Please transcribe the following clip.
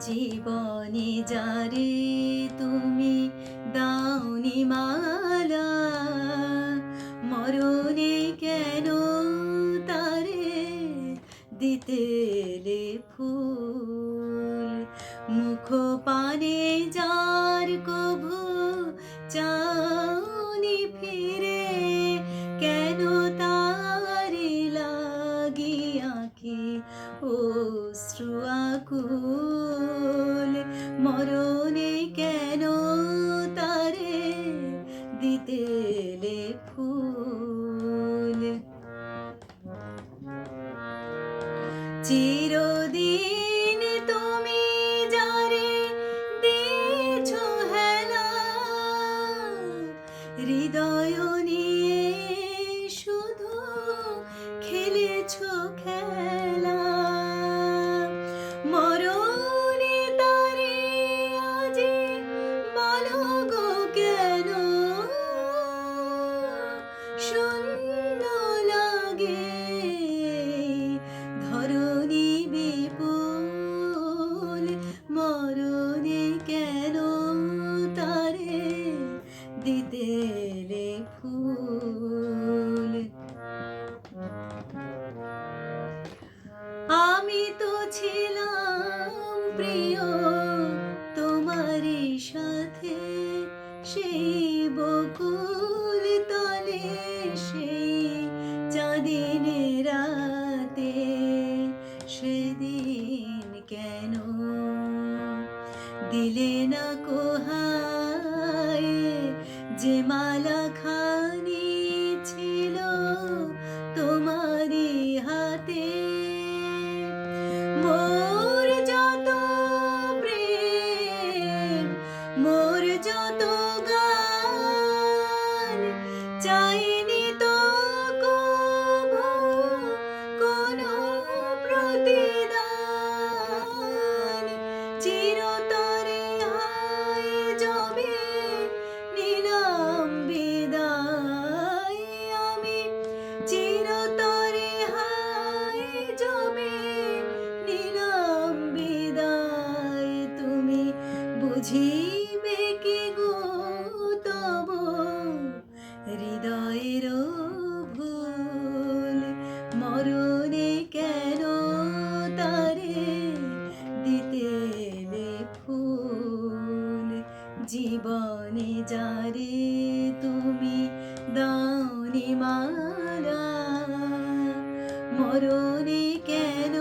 জীবনে যারে তুমি দাওনি মালা মরণে কেন তারে দিতে ফুল? মুখ পানে যার কভু মরণে কেন তারে দিতে ফুল? চিরদিন ফুল। আমি তো ছিলাম প্রিয় তোমারই সাথে, সেই বকুল তলে, সেই চাঁদিন রাতে। সেদিন কেন দিলে না কোহায় যে মালা খানি ছিল বুঝিবে কি গো তব? হৃদয়ের ভুল মরণে কেন তারে দিতে ফুল? জীবনে যারে তুমি দাওনি মারা মরণে কেন